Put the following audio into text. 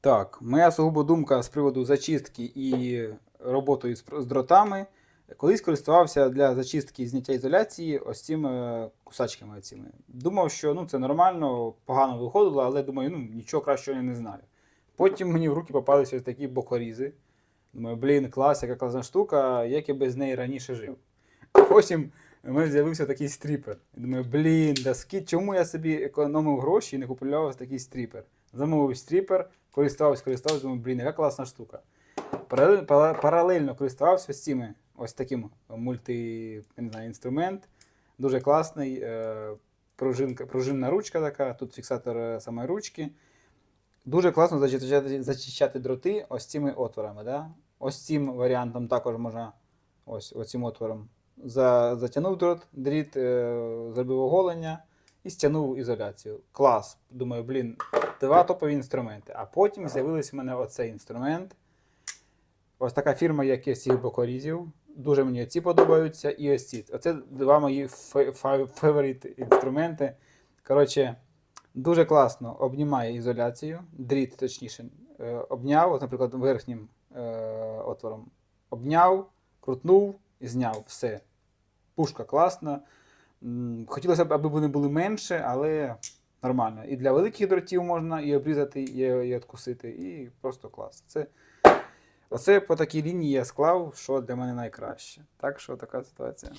Так, моя сугубо думка з приводу зачистки і роботи з, дротами. Колись користувався для зачистки і зняття ізоляції ось цими кусачками. Цими. Думав, що ну, це нормально, погано виходило, але думаю, ну нічого кращого я не знаю. Потім мені в руки попалися ось такі бокорізи. Думаю, блін, клас, яка класна штука, як я без неї раніше жив. Потім у мене з'явився такий стріпер. І думаю, блін, да ски, чому я собі економив гроші і не купував такий стріпер? Замовив стріпер, користувався, користувався, думаю, блін, яка класна штука. Паралельно, паралельно користувався з цими ось таким мульти, я не знаю, інструмент. Дуже класний. Е, пружинка, пружинна ручка така, тут фіксатор е, самої ручки. Дуже класно зачищати, зачищати дроти ось цими отворами. Да? Ось цим варіантом також можна ось оцим отвором. За, затягнув дрот, дріт, е, зробив оголення і стягнув ізоляцію. Клас. Думаю, блін, два топові інструменти. А потім з'явився в мене оцей інструмент. Ось така фірма, як із цих бокорізів. Дуже мені ці подобаються. І ось ці. Оце два мої фаворит інструменти. Коротше, дуже класно обнімає ізоляцію. Дріт, точніше, е, обняв, от, наприклад, верхнім е, отвором. Обняв, крутнув і зняв. Все. Пушка класна. Хотілося б, аби вони були менше, але нормально. І для великих дротів можна і обрізати, і, откусити, і просто клас. Це, оце по такій лінії я склав, що для мене найкраще. Так що така ситуація.